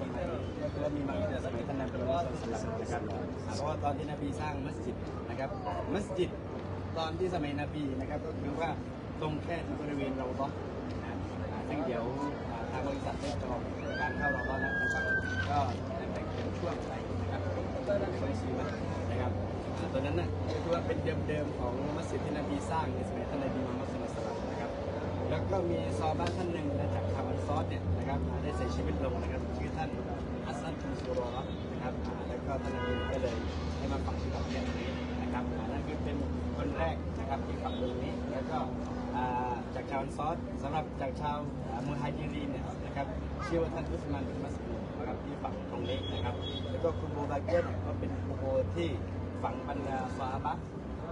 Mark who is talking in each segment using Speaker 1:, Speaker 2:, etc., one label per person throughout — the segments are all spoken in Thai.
Speaker 1: สยิดนบวีนะครับอ่าเดี๋ยวเราจะเริ่มกับตรงที่โบราณที่นี่ก่อนนะครับแล้วก็จะเดินไปด้านหน้านู้นนะครับไปที่วามาเนี่ยก็คือสร้างตั้งแต่สมัยก็คือว่ามีมาตั้งแต่สมัยท่านนบีมุฮัมมัดศ็อลลัลลอฮุอะลัยฮิวะซัลลัมนะครับเพราะว่าตอนที่นบีสร้างมัสยิดนะครับ มัสยิดตอนที่สมัยนบีนะครับก็คือว่าตรงแค่บริเวณเราบอนะอ่าซึ่งเดี๋ยวทางบริษัทได้จองการเข้าเราบอแล้วนะครับก็แบ่งเป็นช่วงไปนะครับก็ได้บริษัทมานะครับตัวนั้นน่ะก็คือว่าเป็นเดิมๆของมัสยิดที่นบีสร้างในสมัยท่านนบีมุฮัมมัดสุลตัลลัลนะครับ แล้วก็มีซอบ้านท่านหนึ่งนะจากทางอันซอสเนี่ยนะครับได้เสียชีวิตลงนะครับชื่อท่านฮัสซันทุนซูรอห์นะครับแล้วก็ท่านนบีก็เลยให้มาฝังที่กับแค่นี้นะครับนั่นคือเป็นคนแรกนะครับที่ฝังตรงนี้แล้วก็จากชาวอันซอสสำหรับจากชาวมุฮัจิรีเนี่ยนะครับเชื่อว่าท่านอุสมานบินมัสอูนะครับที่ฝังตรงนี้นะครับ แล้วก็คุณโบบาเกตก็เป็นคุณโบที่ฝังบรรดาซอฮาบะ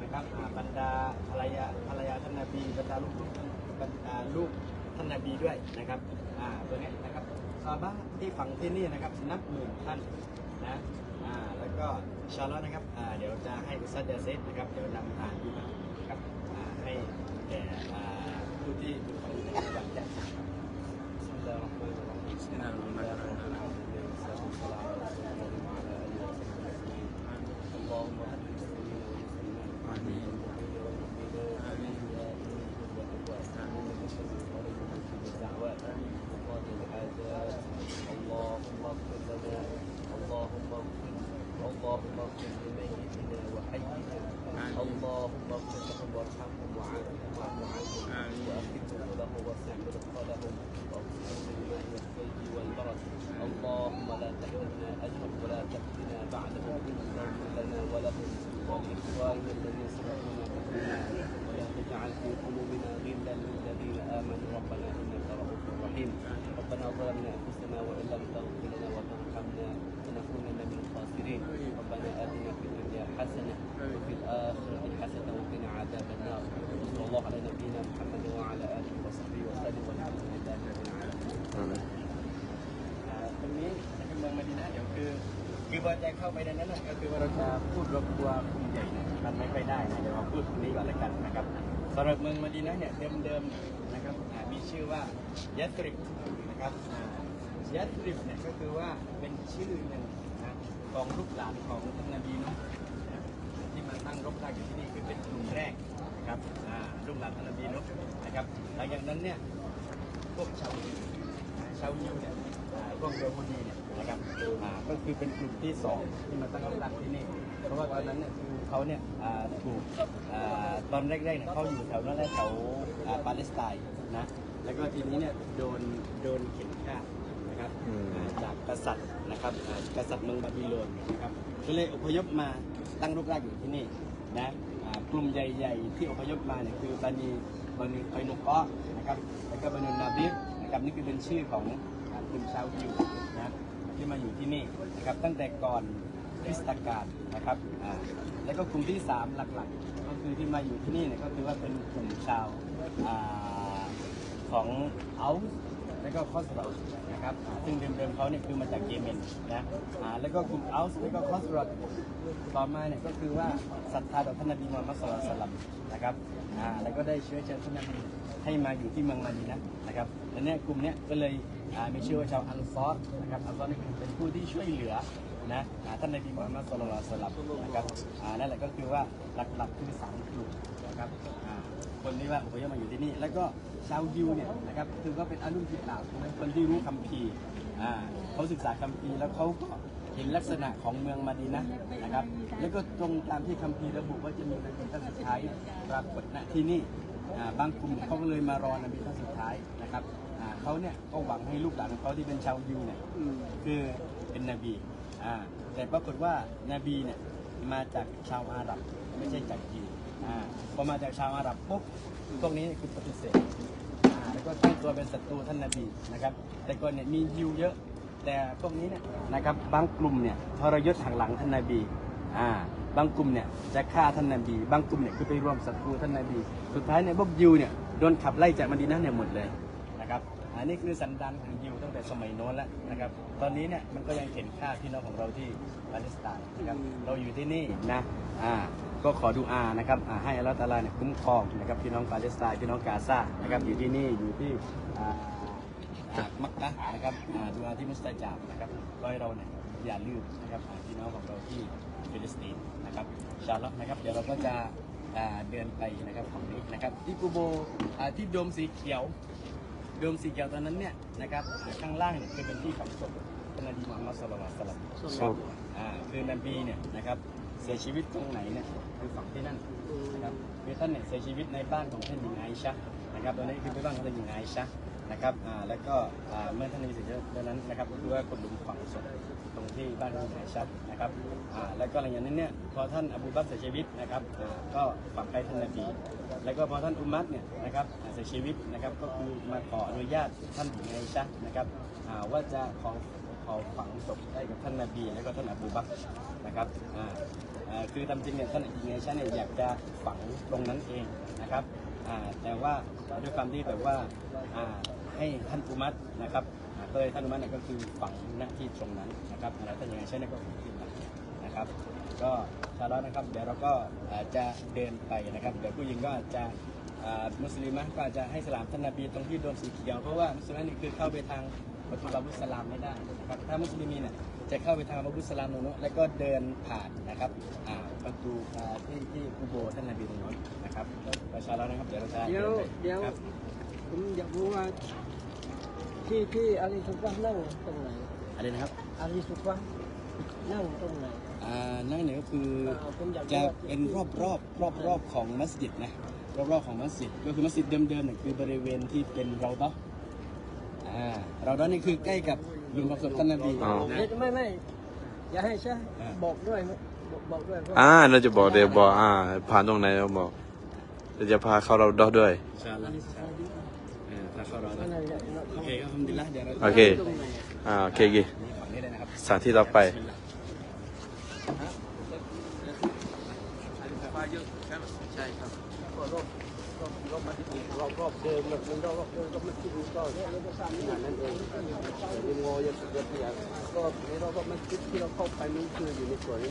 Speaker 1: นะครับบรรดาภรรยาภรรยาท่านนบีบรรดาลูกๆท่าน ลูกท่านนบีด้วยนะครับอ่าตัวเนี้ยนะครับซาบะห์ที่ฝังที่นี่นะครับนับหมื่นท่านนะอ่าแล้วก็อินชาอัลลอฮ์นะครับอ่าเดี๋ยวจะให้อุสตัดยาเซตนะครับเดี๋ยวนำทานที่มานะครับอ่าให้แก่อ่าผู้ที่อยู่ของในวัดแจ้งครับ الذين سبقونا بالايمان ولا تجعل في قلوبنا غلا للذين آمنوا ربنا إنك رؤوف رحيم. ربنا ظلمنا أنفسنا وإن لم คือพอจะเข้าไปในนั้นนะก็คือว่าเราจะพูดรบกวนกลุ่มใหญ่นะมันไม่ค่อยได้นะเดี๋ยวเราพูดตรงนี้ก่อนล้วกันนะครับสำหรับเมืองมาดีนะเนี่ยเดิมๆนะครับมีชื่อว่ายัตริบนะครับยัตริบเนี่ยก็คือว่าเป็นชื่อหนึ่งนะของลูกหลานของท่านนบีนุที่มาตั้งรกรากอยู่ที่นี่คือเป็นกลุ่มแรกนะครับลูกหลานท่านนบีนุนะครับหลังจากนั้นเนี่ยพวกชาวชาวยิวเนี่ย อ่าพวกเยโฮดีเนี่ยนะครับอ่าก็คือเป็นกลุ่มที่สองที่มาตั้งหลักที่นี่ เพราะว่าตอนนั้นเนี่ยคือเขาเนี่ยอ่าถูกอ่าตอนแรกๆเนี่ยเขาอยู่แถวนั้นแหละแถวอ่าปาเลสไตน์นะแล้วก็ทีนี้เนี่ยโดนโดนเข็นฆ่านะครับ
Speaker 2: อืม
Speaker 1: อ่าจากกษัตริย์นะครับอ่ากษัตริย์เมืองบาบิโลนนะครับก็เลยอพยพมาตั้งรกรากอยู่ที่นี่นะอ่ากลุ่มใหญ่ๆ ที่อพยพมาเนี่ยคือบานีบานีไคนุกะนะครับแล้วก็บานุนนาบิฟนะครับนี่คือเป็นชื่อของอ่า กลุ่มชาวยิวนะที่มาอยู่ที่นี่นะครับตั้งแต่ก่อนคริสตกาลนะครับอ่าแล้วก็กลุ่มที่สามหลักๆ ก็คือที่มาอยู่ที่นี่เนี่ยก็คือว่าเป็นกลุ่มชาวอ่าของเอัลแล้วก็คอสโรอนะครับซึ่งเดิมๆเขาเนี่ยคือมาจากเยเมนนะอ่าแล้วก็กลุ่มเอัลส์แล้วก็คอสโรอต่อมาเนี่ยก็คือว่าศรัทธาต่อท่านนบีมูฮัมมัดสุลลัลลอฮุอะลัยฮิวะสัลลัมนะครับอ่าแล้วก็ได้เชื้อเชิญท่านนบีให้มาอยู่ที่เมืองมาดีนะนะครับและเนี่ยกลุ่มเนี้ยก็เลย อ่ามีชื่อว่าชาวอัลซอรนะครับอัลซอรนี่เป็นผู้ที่ช่วยเหลือนะท่านนบีมูฮัมมัดสุลลัลลอฮุอะลัยฮิวะสัลลัมนะครับนั่นแหละก็คือว่าหลักๆคือสามกลุ่มนะครับคนที่ว่าอพยพมาอยู่ที่นี่ แล้วก็ชาวยิวเนี่ยนะครับคือก็เป็นอารุ่นที่เปล่าคนที่รู้คัมภีร์เขาศึกษาคัมภีร์แล้วเขาก็เห็นลักษณะของเมืองมาดีนะนะครับ แล้วก็ตรงตามที่คัมภีร์ระบุว่าจะมีนบีท่านสุดท้ายปรากฏณที่นี่บางกลุ่มเขาก็เลยมารอนบีท่านสุดท้าย เขาเนี่ยก็หวังให้ลูกหลานของเขาที่เป็นชาวยิวเนี่ยคือเป็นนบีอ่าแต่ปรากฏว่านบีเนี่ยมาจากชาวอาหรับไม่ใช่จากยิวอ่าพอมาจากชาวอาหรับปุ๊บพวกนี้คือปฏิเสธอ่าแล้วก็ตั้งตัวเป็นศัตรูท่านนบีนะครับ แต่ก่อนเนี่ยมียิวเยอะ แต่พวกนี้เนี่ยนะครับบางกลุ่มเนี่ยทรยศหักหลังท่านนบีอ่าบางกลุ่มเนี่ยจะฆ่าท่านนบี บางกลุ่มเนี่ยคือไปร่วมศัตรูท่านนบี สุดท้ายเนี่ยพวกยิวเนี่ยโดนขับไล่จากมดีนะห์เนี่ยหมดเลย นะครับอันนี้คือสันดานของยิวตั้งแต่สมัยโน้นแล้วนะครับ ตอนนี้เนี่ยมันก็ยังเห็นค่าพี่น้องของเราที่ปาเลสไตน์นะครับเราอยู่ที่นี่นะอ่าก็ขอดูอานะครับให้อัลลอฮฺตาลาเนี่ยคุ้มครองนะครับพี่น้องปาเลสไตน์พี่น้องกาซานะครับอยู่ที่นี่อยู่ที่อ่าจากมักกะนะครับอ่าดูอาที่มุสตาจาบนะครับก็ให้เราเนี่ยอย่าลืมนะครับพี่น้องของเราที่ฟิลิสตินนะครับชาลลอฮ์นะครับ เดี๋ยวเราก็จะเดินไปนะครับของนี้นะครับที่กูโบที่โดมสีเขียว โดมสีเขียวตอนนั้นเนี่ยนะครับข้างล่างเนี่ยคือเป็นที่ฝังศพท่านนบีมุฮัมมัดสุลลัลลอฮุอะลัยฮิวะซัลลัมอ่าคือนบีเนี่ยนะครับเสียชีวิตตรงไหนเนี่ยคือฝังที่นั่นนะครับคือท่านเนี่ยเสียชีวิตในบ้านของท่านหญิงไอชะนะครับตอนนี้คือเป็นบ้านของท่านหญิงไอชะนะครับอ่าแล้วก็อ่าเมื่อท่านนบีเสียชีวิตตอนนั้นนะครับก็คือว่าคนหลุมฝังศพตรง ที่บ้านของหญิงไอชะนะครับแล้วก็หลังจากนั้นเนี่ยพอท่านอบูบักรเสียชีวิตนะครับก็ฝังใกล้ท่านนบีแล้วก็พอท่านอุมัตเนี่ยนะครับอ่าเสียชีวิตนะครับก็คือมาขออนุญาตท่านหญิงไอชะนะครับว่าจะขอขอฝังศพได้กับท่านนบีแล้วก็ท่านอบูบักนะครับคือตามจริงเนี่ยท่านหญิงไอชะเนี่ยอยากจะฝังตรงนั้นเองนะครับแต่ว่าด้วยความที่แบบว่า ให้ท่านอุมัตนะครับก็เลยท่านอุมัตเนี่ยก็คือฝังณที่ตรงนั้นนะครับแล้วท่านหญิงไอชะเนี่ยก็ฝังที่นั่นะครับ ก็ชาลอนะครับ เดี๋ยวเราก็จะเดินไปนะครับ เดี๋ยวผู้หญิงก็อาจจะมุสลิมะก็อาจจะให้สลามท่านนบีตรงที่โดนสีเขียวเพราะว่ามุสลิมนี่คือเข้าไปทางประตูบาบุสลามไม่ได้นะครับถ้ามุสลิมีเนี่ยจะเข้าไปทางบาบุสลามตรงนู้นแล้วก็เดินผ่านนะครับประตูที่ที่กูโบท่านนบีตรงนู้นนะครับก็ชาลอตนะครับเดี๋ยวเราจะ
Speaker 2: เดี๋ยว
Speaker 1: นไป
Speaker 2: เดี๋ยว
Speaker 1: ครับ
Speaker 2: ผมอยากรู้ว่า ที่ที่อาลีสุกวะนั่งตรงไหน
Speaker 1: อะไรนะครับ
Speaker 2: อาลีสุกวะนั่งตรงไหน
Speaker 1: อ่านั่นเนี่ยก็คือ
Speaker 2: อ่าผมอยากรู้
Speaker 1: จะ
Speaker 2: ว่า
Speaker 1: เป็นรอบรอบรอบรอบๆของมัสยิดนะรอบรอบๆของมัสยิดก็คือมัสยิดเดิมๆเนี่ยคือบริเวณที่เป็นเราดออ่าเราดอนี่คือใกล้กับหลุมฝังศพท่านนบี
Speaker 3: อ๋อ
Speaker 1: นะ
Speaker 2: เดี๋ยวไม่ไม่อย่าให้ใช่
Speaker 1: อ่า
Speaker 2: บอกด้วยบอกบอกด้วยว่า
Speaker 3: อ่าเราจะบอกเดี๋ยวบอกอ่าผ่านตรงไหนเราบอกเราจะพาเข้าเราดอด้วย
Speaker 1: อินชาอัลลอฮ์เออถ้าเข้าเราดอ
Speaker 2: อันนั้นแหละ
Speaker 1: โอเคครับดีละเดี๋ยวเรา
Speaker 3: โอเคอ่าโอเคโอเค
Speaker 1: นี่ฝั่งนี้เลยนะครับ
Speaker 3: สถานที่ต่อไป
Speaker 2: ใช่ครับรอบรอบเดิมแบบมันรอบรอบเดิมก็มันที่ดูก็เนี่ยเราก็สร้างนี่นั่นเองยังงอยังเกิดอย่างก็ในรอบรอบมันที่ที่เราเข้าไปมันคืออยู่ในส่วนนี้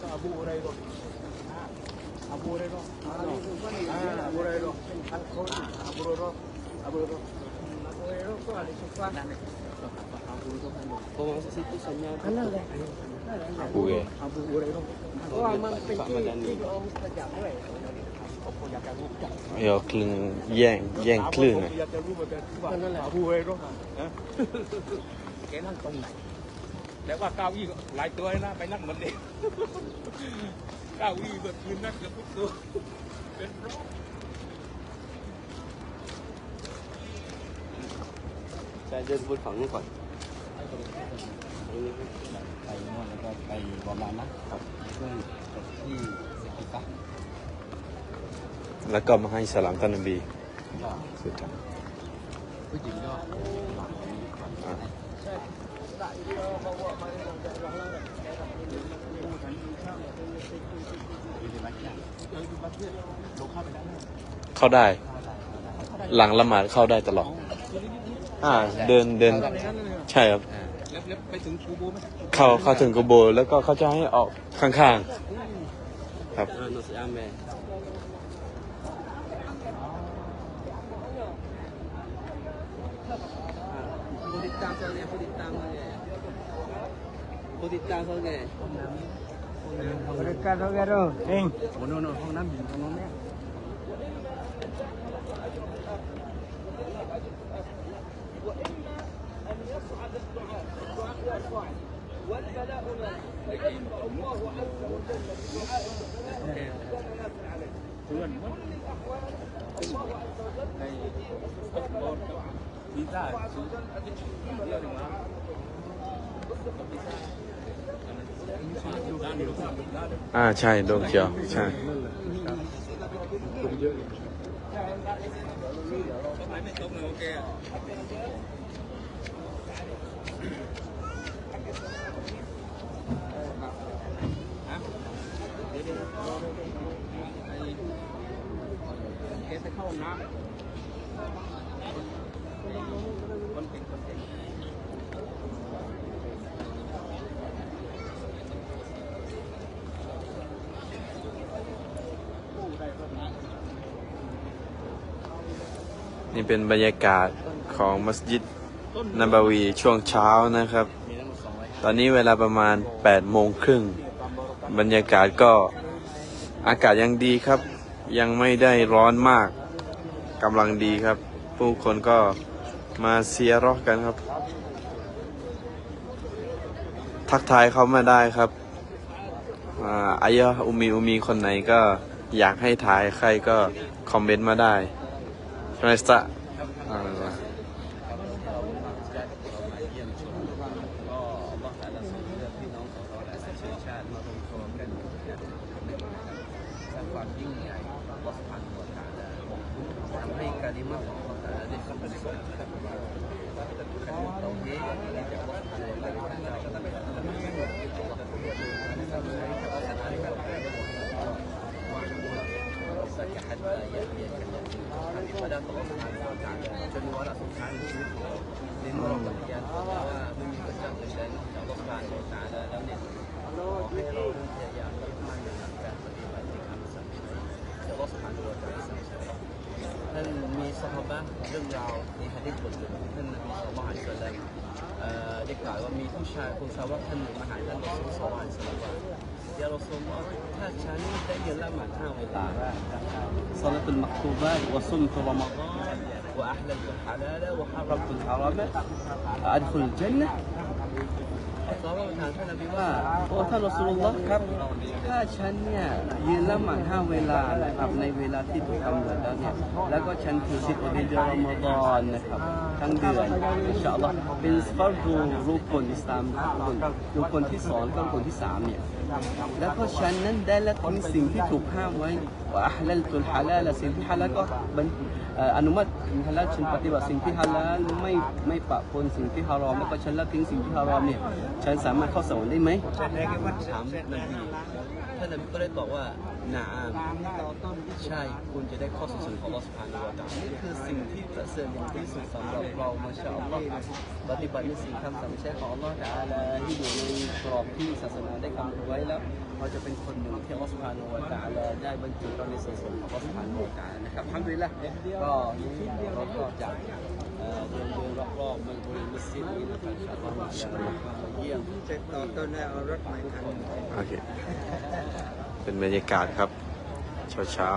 Speaker 2: ก็อาบูอะไรก็อาบูอะไรก็อาบูอะไรก็อัล
Speaker 3: โค
Speaker 2: อาบูอะไรก็ เพราะว่ามันเป็นที่ที่เราประจับด้วย
Speaker 3: เดี๋ยวคลื่นแย่งแย่งคลื่นหน่อย
Speaker 4: อยากจะรู้เหมือนกันว่า
Speaker 2: นั่นแหละ
Speaker 4: อาบูเรโร่นะแกนั่งตรงไหนแต่ว่าเก้าอี้หลายตัวนะไปนั่งเหมือนเดิมเก้าอี้แบบยืนนั่งเกือบทุกตัวเป็นร้อบ
Speaker 1: จะเดินบนฝั่งนู้นก่อนไปโน่นแล้วก็ไปบอมานะครับเพื่อจบที่เซกิฟะ
Speaker 3: แล้วก็มาให้สลามท่านนบี
Speaker 1: ก็
Speaker 3: สุดท้าย
Speaker 1: ผู้หญิงก็หลังนี้ก่อน
Speaker 3: อะเข้าได้ หลังละหมาดเข้าได้ตลอด อ่าเดินเดิน ใช่ครับ
Speaker 4: แล้วแล้วไปถึงกูโบไหม
Speaker 3: เข้าเข้าถึงกระโบ แล้วก็เขาจะให้ออกข้างๆ ครับ
Speaker 1: นสยามแม่
Speaker 2: ผู้ติดตามเขาไงผู้ติดตามเขาไงผู้ติดตามเขาไง Mereka saudara.
Speaker 1: เองโอ้โนโน ห้องน้ำอยู่ตรงนู้นเนี่ย
Speaker 4: เพื่อนมั้
Speaker 1: แกไปเข้าห้องน้ำคนเก่งคนเก่ง
Speaker 3: นี่เป็นบรรยากาศของมัสยิดนบาวีช่วงเช้านะครับ
Speaker 2: มีทั้งหมดสองร้อย
Speaker 3: ตอนนี้เวลาประมาณ8โมงครึ่ง บรรยากาศก็อากาศยังดีครับ ยังไม่ได้ร้อนมากกำลังดีครับ ผู้คนก็มาเซียร์รอกันครับ ทักทายเขามาได้ครับอ่าอายะอุมีอุมีคนไหนก็อยากให้ถ่ายใครก็คอมเมนต์มาได้ใช่ไหมสตะอ่า
Speaker 2: เรามาเยี่ยมชมก็อัลลอฮฺแต่ละส่งเลือกพี่น้องของเราหลายเชื้อชาติมารวมตัวกันอย่างหนึ่งนะครับสร้างความยิ่งใหญ่ของอัลลอฮฺสุบฮานะฮูวะตะอาลาทำให้การิมะของ รื่องราวในฮะดีษบทหนึ่งท่านนบีศ็อลลัลลอฮุอะลัยฮิวะซัลลัมเอ่อได้กล่าวว่ามีผู้ชายคนสาวกท่านหนึ่งมาหาท่านรอซูลศ็อลลัลลอฮุอะลัยฮิวะซัลลัมว่ายารอซูลลอฮ์ถ้าฉันได้เรียนละหมาดห้าเวลา صلاة المكتوبات وصمت رمضان وأحللت الحلال وحرمت الحرام أدخل الجنة สอฮาบถามท่านนบีว่าโอ้ท่านรอสุลลอฮ์ครับ ถ้าฉันเนี่ยยืนละหมาดห้าเวลานะครับในเวลาที่ถูกกำหนดแล้วเนี่ยแล้วก็ฉันถือศีลในเดือนรอมฎอนนะครับทั้งเดือนอินชาอัลลอฮ์เป็นฟัรดูรุกนอิสลามรุกนรุกนที่สองก็รุกนที่สามเนี่ย แล้วก็ฉันนั้นได้ละทิ้งสิ่งที่ถูกห้ามไว้ว่าฮัลลตุลฮาลาลสิ่งที่ฮาลาลก็บันเอ่ออนุมัติฮาลาลฉันปฏิบัติสิ่งที่ฮาลาลไม่ไม่ปะปนสิ่งที่ฮารอมแล้วก็ฉันละทิ้งสิ่งที่ฮารอมเนี่ยฉันสามารถเข้าสวรรค์ได้ไหมถามนบี ท่านนบีก็ได้ตอบว่านาอามใช่คุณจะได้ข้อสรรเสริญของอัลลอฮฺสุบฮานะฮูวตานี่คือสิ่งที่ประเสริฐอย่างที่สุดสำหรับเรามาชาอัลลอฮปฏิบัติในสิ่งคำสั่งใช้ของอัลลอฮฺตะอาลาที่อยู่ในกรอบที่ศาสนาได้กำหนดไว้แล้ว เราจะเป็นคนหนึ่งที่อัลลอฮฺสุบฮานะฮูวะตะอาลาได้บรรจุเราในส่วนส่วนของอัลลอฮฺสุบฮานะฮูวะตะอาลานะครับทั้งนี้ละก็เราก็จะเอ่อเดินเดินรอบๆมันบริเวณมัสยิดนี้นะครับอินชาอัลลอฮ์มาเยี่ยม
Speaker 1: เสร็จต่อต้นแล้วเอารถใหม่คัน
Speaker 3: โอเคเป็นบรรยากาศครับ เช้าเช้า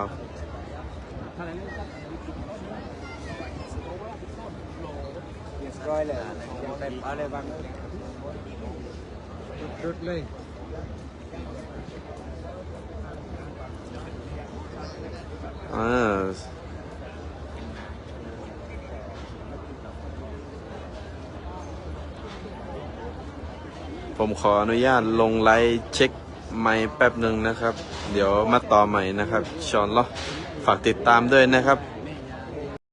Speaker 1: เรียบร้อยเลยยังได้อะไรบ้างรุดเลย
Speaker 3: ๆอ่าผมขออนุญาตลงไลฟ์เช็คไมค์แป๊บหนึ่งนะครับ เดี๋ยวมาต่อใหม่นะครับชอนล้อฝากติดตามด้วยนะครับ